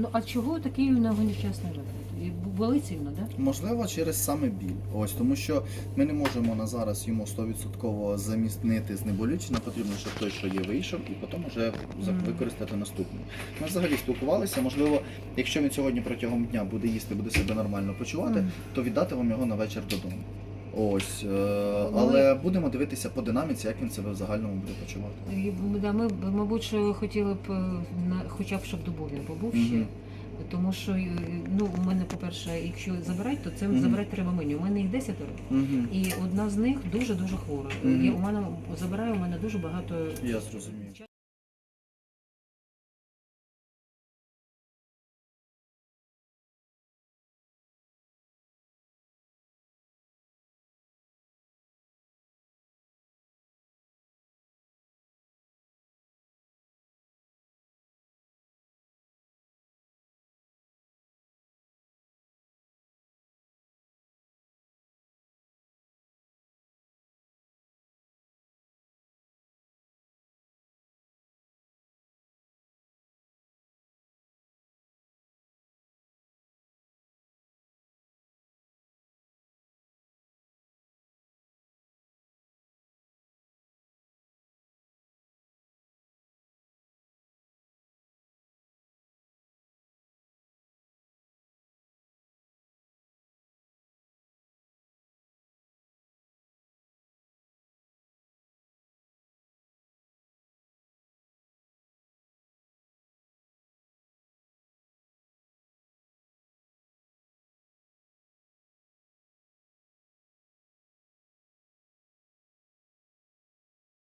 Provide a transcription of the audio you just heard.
Ну а чого такий у нього нещасний вигляд? Болить сильно, так? Да? Можливо, через саме біль. Ось тому, що ми не можемо на зараз йому 100% замістити знеболючення. Потрібно, щоб той, що є, вийшов, і потім вже використати наступний. Ми взагалі спілкувалися. Можливо, якщо він сьогодні протягом дня буде їсти, буде себе нормально почувати, то віддати вам його на вечір додому. Ось, е, але будемо дивитися по динаміці, як він себе в загальному буде почувати. І, да, ми, б, мабуть, що хотіли б е, на хоча б щоб добу він побув ще. Мгм. Тому що е, ну, у мене, по-перше, якщо забирати, то це Мгм. забирати треба мені. У мене їх десятеро. Угу. І одна з них дуже дуже хвора. Мгм. Я у мене забираю у мене дуже багато Я зрозумів.